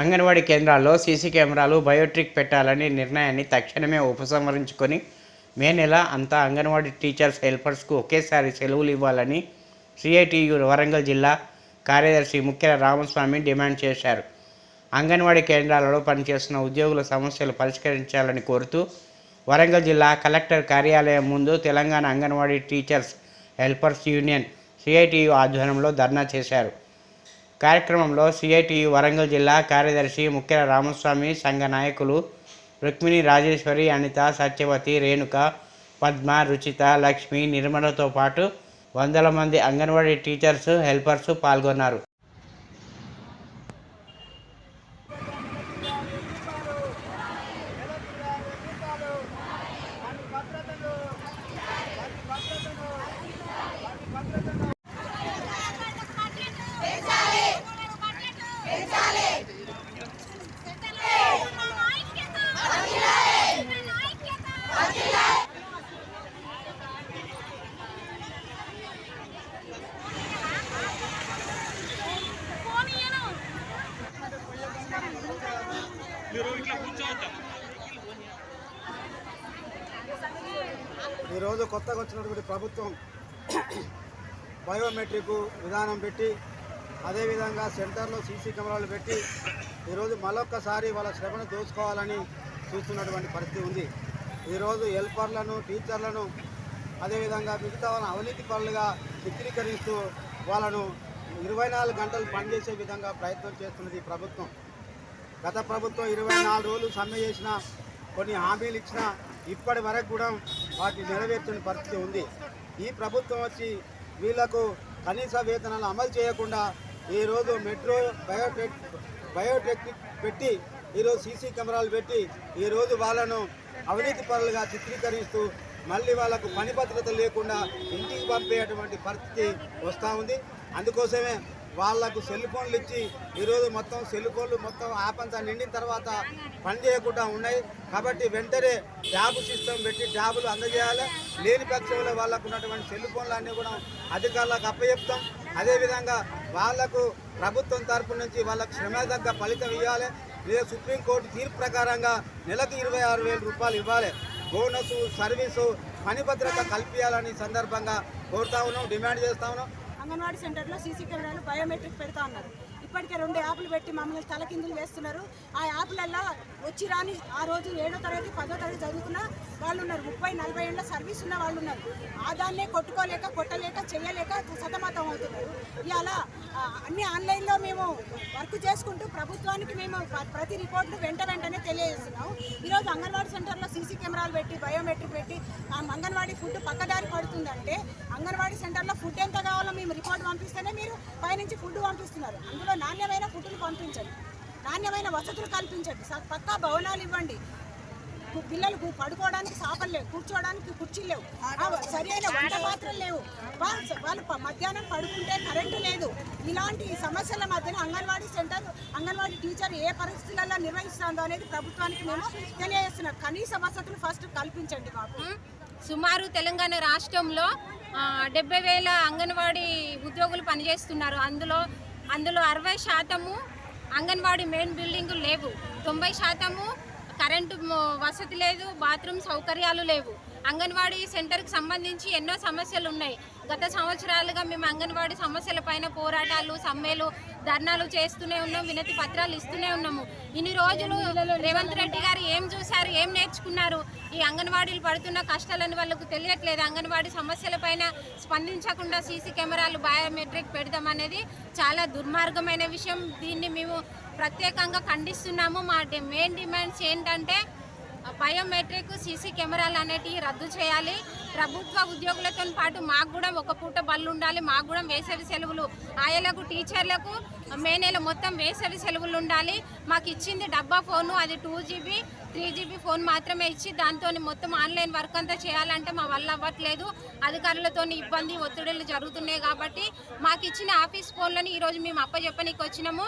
అంగన్వాడీ కేంద్రాల్లో సీసీ కెమెరాలు బయోట్రిక్ పెట్టాలని నిర్ణయాన్ని తక్షణమే ఉపసంహరించుకొని మే నెల అంతా అంగన్వాడీ టీచర్స్ హెల్పర్స్కు ఒకేసారి సెలవులు ఇవ్వాలని సిఐటియు వరంగల్ జిల్లా కార్యదర్శి ముఖ్య రామస్వామి డిమాండ్ చేశారు. అంగన్వాడీ కేంద్రాలలో పనిచేస్తున్న ఉద్యోగుల సమస్యలు పరిష్కరించాలని కోరుతూ వరంగల్ జిల్లా కలెక్టర్ కార్యాలయం ముందు Telangana Anganwadi teachers helpers union CITU ఆధ్వర్యంలో ధర్నా చేశారు. కార్యక్రమంలో సిఐటియు వరంగల్ జిల్లా కార్యదర్శి ముఖ్య రామస్వామి సంఘ నాయకులు రుక్మిణి రాజేశ్వరి అనిత సత్యవతి రేణుక పద్మ రుచిత లక్ష్మి నిర్మలతో పాటు వందల మంది అంగన్వాడీ టీచర్స్ హెల్పర్స్ పాల్గొన్నారు. ఈరోజు కొత్తగా వచ్చినటువంటి ప్రభుత్వం బయోమెట్రిక్ విధానం పెట్టి అదేవిధంగా సెంటర్లో సీసీ కెమెరాలు పెట్టి ఈరోజు మరొక్కసారి వాళ్ళ శ్రమను దోచుకోవాలని చూస్తున్నటువంటి పరిస్థితి ఉంది. ఈరోజు హెల్పర్లను టీచర్లను అదేవిధంగా మిగతా వాళ్ళ అవినీతి పనులుగా చిత్రీకరిస్తూ వాళ్ళను ఇరవై నాలుగు గంటలు పనిచేసే విధంగా ప్రయత్నం చేస్తున్నది ప్రభుత్వం. గత ప్రభుత్వం ఇరవై నాలుగు రోజులు సమ్మె చేసిన కొన్ని హామీలు ఇచ్చిన ఇప్పటి వరకు కూడా వాటిని నెరవేర్చని పరిస్థితి ఉంది. ఈ ప్రభుత్వం వచ్చి వీళ్ళకు కనీస వేతనాలు అమలు చేయకుండా ఈరోజు మెట్రో బయోటెక్ బయోటెక్నిక్ పెట్టి ఈరోజు సీసీ కెమెరాలు పెట్టి ఈరోజు వాళ్ళను అవినీతి పరులుగా చిత్రీకరిస్తూ మళ్ళీ వాళ్ళకు పని భద్రత లేకుండా ఇంటికి పంపేటువంటి పరిస్థితి వస్తూ ఉంది. అందుకోసమే వాళ్ళకు సెల్ ఫోన్లు ఇచ్చి ఈరోజు మొత్తం సెల్ ఫోన్లు మొత్తం ఆపంతా నిండిన తర్వాత పని చేయకుండా ఉన్నాయి. కాబట్టి వెంటనే ట్యాబ్ సిస్టమ్ పెట్టి ట్యాబులు అందజేయాలి. లేని పక్షంలో వాళ్ళకు ఉన్నటువంటి సెల్ ఫోన్లు అన్నీ కూడా అధికారులకు అప్పచెప్తాం. అదేవిధంగా వాళ్ళకు ప్రభుత్వం తరపు నుంచి వాళ్ళకు శ్రమ ఫలితం ఇవ్వాలి. లేదా సుప్రీంకోర్టు తీర్పు ప్రకారంగా నెలకు ఇరవై ఆరు వేల రూపాయలు ఇవ్వాలి. బోనసు సర్వీసు పని భద్రత కల్పించాలని సందర్భంగా కోరుతా ఉన్నాం డిమాండ్ చేస్తా ఉన్నాం. అంగన్వాడీ సెంటర్లో సీసీ కెమెరాలు బయోమెట్రిక్ పెడతా ఉన్నారు. ఇప్పటికే రెండు యాప్లు పెట్టి మమ్మల్ని తలకిందులు వేస్తున్నారు. ఆ యాప్లల్లో వచ్చి రాని ఆ రోజు ఏడో తరగతి పదో తరగతి చదువుకున్న వాళ్ళు ఉన్నారు. ముప్పై నలభై ఏళ్ళ సర్వీస్ ఉన్న వాళ్ళు ఉన్నారు. ఆ కొట్టుకోలేక కొట్టలేక చేయలేక సతమతం అవుతున్నారు. ఇలా అన్ని ఆన్లైన్లో మేము వర్క్ చేసుకుంటూ ప్రభుత్వానికి మేము ప్రతి రిపోర్ట్లు వెంట వెంటనే తెలియజేస్తున్నాం. ఈరోజు అంగన్వాడీ సెంటర్లో సీసీ కెమెరాలు పెట్టి బయోమెట్రిక్ పెట్టి ఆ అంగన్వాడీ ఫుడ్ పక్కదారి పడుతుందంటే అంగన్వాడీ సెంటర్లో ఫుడ్ ఎంత కావాలో మేము రిపోర్ట్ పంపిస్తేనే మీరు పైనుంచి ఫుడ్ పంపిస్తున్నారు. అందులో నాణ్యమైన ఫుడ్ని పంపించండి. నాణ్యమైన వసతులు కల్పించండి. పక్కా భవనాలు ఇవ్వండి. పిల్లలకు పడుకోవడానికి సాపలు లేవు కూర్చోవడానికి కుర్చీలు లేవు. ఆ, సరి అయిన వంట పాత్రలు లేవు. వా- వాళ్ళు మధ్యాహ్నం పడుకుంటే కరెంటు లేదు. ఇలాంటి సమస్యల మధ్యన అంగన్వాడీ సెంటర్ అంగన్వాడీ టీచర్ ఏ పరిస్థితులలో నిర్వహిస్తుందో అనేది ప్రభుత్వానికి మేము తెలియజేస్తున్నాం. కనీస వసతులు ఫస్ట్ కల్పించండి మాకు. సుమారు తెలంగాణ రాష్ట్రంలో డెబ్బై వేల అంగన్వాడీ ఉద్యోగులు పనిచేస్తున్నారు. అందులో అందులో అరవై శాతము అంగన్వాడీ మెయిన్ బిల్డింగులు లేవు. తొంభై శాతము కరెంటు వసతి లేదు బాత్రూమ్ సౌకర్యాలు లేవు. అంగన్వాడీ సెంటర్కి సంబంధించి ఎన్నో సమస్యలు ఉన్నాయి. గత సంవత్సరాలుగా మేము అంగన్వాడీ సమస్యల పైన పోరాటాలు సమ్మెలు ధర్నాలు చేస్తూనే ఉన్నాం వినతి పత్రాలు ఇస్తూనే ఉన్నాము. ఇన్ని రోజులు రేవంత్ రెడ్డి గారు ఏం చూశారు ఏం నేర్చుకున్నారు? ఈ అంగన్వాడీలు పడుతున్న కష్టాలను వాళ్ళకు తెలియట్లేదు. అంగన్వాడీ సమస్యల పైన స్పందించకుండా సీసీ కెమెరాలు బయోమెట్రిక్ పెడదామనేది చాలా దుర్మార్గమైన విషయం. దీన్ని మేము ప్రత్యేకంగా ఖండిస్తున్నాము. మా మెయిన్ డిమాండ్స్ ఏంటంటే బయోమెట్రిక్ సీసీ కెమెరాలు అనేటివి రద్దు చేయాలి. ప్రభుత్వ ఉద్యోగులతో పాటు మాకు కూడా ఒక పూట బళ్ళు ఉండాలి. మాకు కూడా వేసవి సెలవులు. ఆయలకు టీచర్లకు మే నెల మొత్తం వేసవి సెలవులు ఉండాలి. మాకు ఇచ్చింది డబ్బా ఫోను అది two GB three GB phone మాత్రమే ఇచ్చి దాంతో మొత్తం ఆన్లైన్ వర్క్ అంతా చేయాలంటే మా వల్ల అవ్వట్లేదు. అధికారులతో ఇబ్బంది ఒత్తిడులు జరుగుతున్నాయి కాబట్టి మాకు ఇచ్చిన ఆఫీస్ ఫోన్లని ఈరోజు మేము అప్పచెప్పనికి వచ్చినాము